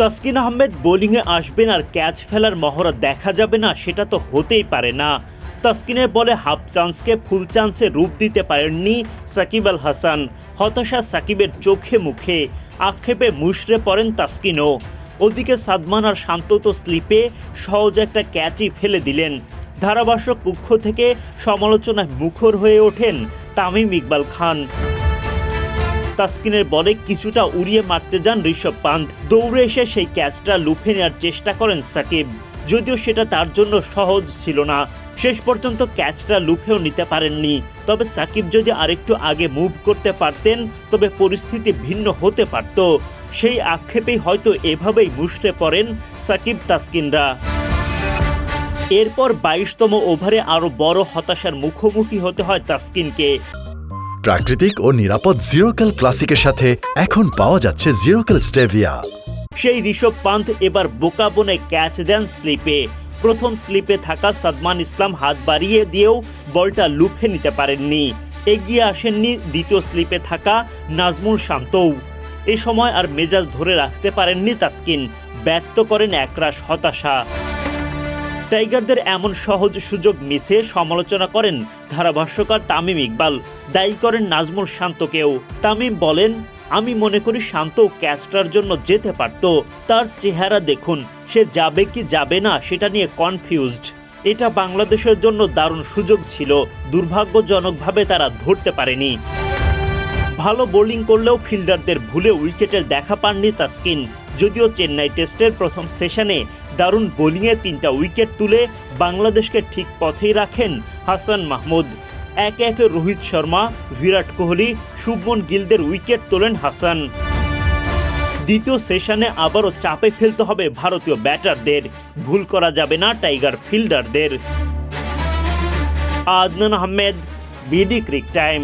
তাসকিন আহমেদ বোলিংয়ে আসবেন আর ক্যাচ ফেলার মহড়া দেখা যাবে না, সেটা তো হতেই পারে না। তাসকিনের বলে হাফ চান্সকে ফুল চান্সে রূপ দিতে পারেননি সাকিব আল হাসান। হতাশা সাকিবের চোখে মুখে। আক্ষেপে মুশড়ে পড়েন তাসকিনও। ওদিকে সাদমান আর শান্ত তো স্লিপে সহজ একটা ক্যাচই ফেলে দিলেন। ধারাভাষ্য কক্ষ থেকে সমালোচনায় মুখর হয়ে ওঠেন তামিম ইকবাল খান। তাসকিনের বলে কিছুটা উড়িয়ে মারতে যান ঋষভ পান্ত দৌড়ে এসে সেই ক্যাচটা লুফে নেওয়ার চেষ্টা করেন সাকিব। যদিও সেটা তার জন্য সহজ ছিল না। শেষ পর্যন্ত ক্যাচটা লুফেও নিতে পারেননি। তবে সাকিব যদি আরেকটু আগে মুভ করতে পারতেন, তবে পরিস্থিতি ভিন্ন হতে পারত। সেই আক্ষেপেই হয়তো এভাবেই মুষড়ে পড়েন সাকিব তাসকিনরা। এরপর বাইশতম ওভারে আরও বড় হতাশার মুখোমুখি হতে হয় তাসকিনকে। প্রাকৃতিক ও নিরাপদ জিরোকাল ক্লাসিকের সাথে এখন পাওয়া যাচ্ছে জিরোকাল স্টেভিয়া সেই ঋষভ পান্থ এবার বোকা বনে ক্যাচ দেন স্লিপে। প্রথম স্লিপে থাকা সাদমান ইসলাম হাত বাড়িয়ে দিয়েও বলটা লুফে নিতে পারেননি। এগিয়ে আসেননি দ্বিতীয় স্লিপে থাকা নাজমুল শান্তও। এ সময় আর মেজাজ ধরে রাখতে পারেননি তাসকিন। ব্যক্ত করেন একরাশ হতাশা। টাইগারদের এমন সহজ সুযোগ মিসে সমালোচনা করেন ধারাভাষ্যকার তামিম ইকবাল। দায়ী করেন নাজমুল শান্তকেও। তামিম বলেন, আমি মনে করি শান্ত ক্যাচটার জন্য যেতে পারত। তার চেহারা দেখুন, সে যাবে কি যাবে না সেটা নিয়ে কনফিউজড এটা বাংলাদেশের জন্য দারুণ সুযোগ ছিল। দুর্ভাগ্যজনকভাবে তারা ধরতে পারেনি। ভালো বোলিং করলেও ফিল্ডারদের ভুলে উইকেটের দেখা পাননি তাসকিন যদিও চেন্নাই টেস্টের প্রথম সেশনে দারুণ বোলিংয়ে তিনটা উইকেট তুলে বাংলাদেশকে ঠিক পথেই রাখেন হাসান মাহমুদ। একে একে রোহিত শর্মা, বিরাট কোহলি, শুভমন গিলদের উইকেট তোলেন হাসান। দ্বিতীয় সেশনে আবারও চাপে ফেলতে হবে ভারতীয় ব্যাটারদের। ভুল করা যাবে না tiger ফিল্ডারদের। Adnan Ahmed, BD cric time.